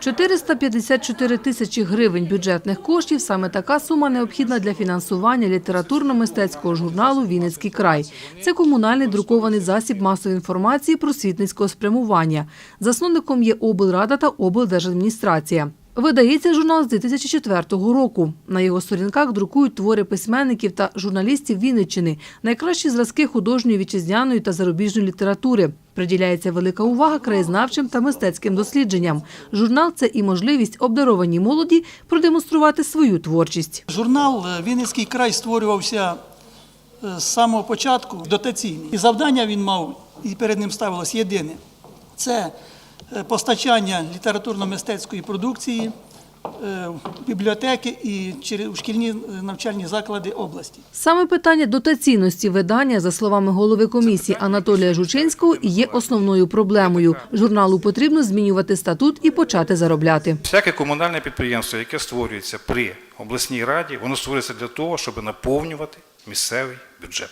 454 тисячі гривень бюджетних коштів – саме така сума необхідна для фінансування літературно-мистецького журналу «Вінницький край». Це комунальний друкований засіб масової інформації просвітницького спрямування. Засновником є облрада та облдержадміністрація. Видається журнал з 2004 року. На його сторінках друкують твори письменників та журналістів Вінниччини, найкращі зразки художньої вітчизняної та зарубіжної літератури. Приділяється велика увага краєзнавчим та мистецьким дослідженням. Журнал це і можливість обдарованій молоді продемонструвати свою творчість. Журнал е, Вінницький край створювався е, з самого початку дотаційний. І завдання він мав, і перед ним ставилось єдине це постачання літературно-мистецької продукції е, в бібліотеки і через- шкільні е, навчальні заклади області. Саме питання дотаційності видання, за словами голови комісії Анатолія Жучинського, є основною проблемою. Журналу потрібно змінювати статут і почати заробляти. Всяке комунальне підприємство, яке створюється при обласній раді, воно створюється для того, щоб наповнювати місцевий бюджет.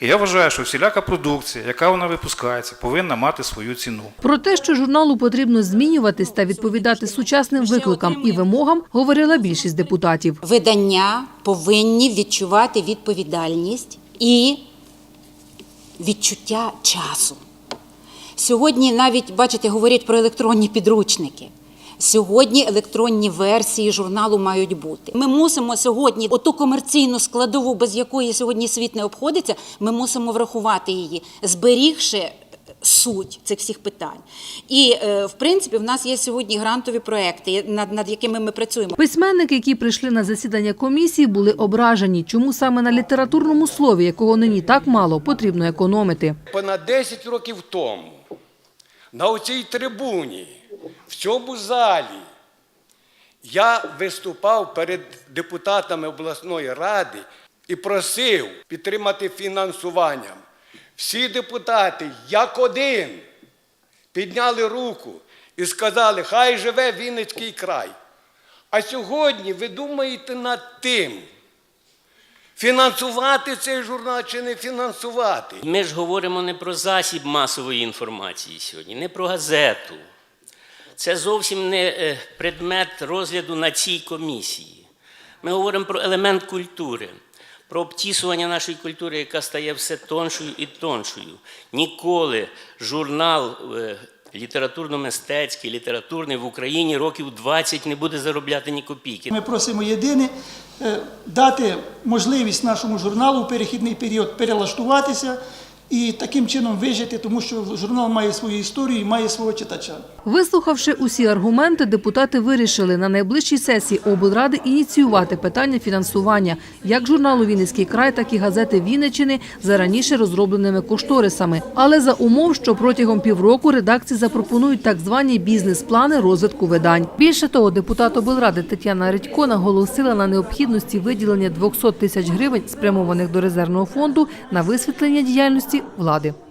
І я вважаю, що всіляка продукція, яка вона випускається, повинна мати свою ціну. Про те, що журналу потрібно змінюватись та відповідати сучасним викликам і вимогам, говорила більшість депутатів. Видання повинні відчувати відповідальність і відчуття часу. Сьогодні навіть, бачите, говорять про електронні підручники. Сьогодні електронні версії журналу мають бути. Ми мусимо сьогодні оту комерційну складову, без якої сьогодні світ не обходиться, ми мусимо врахувати її, зберігши суть цих всіх питань. І е, в принципі, в нас є сьогодні грантові проекти, над, над якими ми працюємо. Письменники, які прийшли на засідання комісії, були ображені, чому саме на літературному слові, якого нині так мало, потрібно економити. понад 10 років тому на оцій трибуні, в цьому залі, я виступав перед депутатами обласної ради і просив підтримати фінансуванням. Всі депутати, як один, підняли руку і сказали, хай живе Вінницький край. А сьогодні ви думаєте над тим, фінансувати цей журнал чи не фінансувати. Ми ж говоримо не про засіб масової інформації сьогодні, не про газету. Це зовсім не е, предмет розгляду на цій комісії. Ми говоримо про елемент культури, про обтісування нашої культури, яка стає все тоншою і тоншою. Ніколи журнал е, літературно-мистецький, літературний в Україні років 20 не буде заробляти ні копійки. Ми просимо єдине е, дати можливість нашому журналу у перехідний період перелаштуватися і таким чином вижити, тому що журнал має свою історію і має свого читача. Вислухавши усі аргументи, депутати вирішили на найближчій сесії облради ініціювати питання фінансування як журналу «Вінницький край», так і газети Вінниччини за раніше розробленими кошторисами. Але за умов, що протягом півроку редакції запропонують так звані бізнес-плани розвитку видань. Більше того, депутат облради Тетяна Редько наголосила на необхідності виділення 200 тисяч гривень, спрямованих до резервного фонду на висвітлення діяльності влади.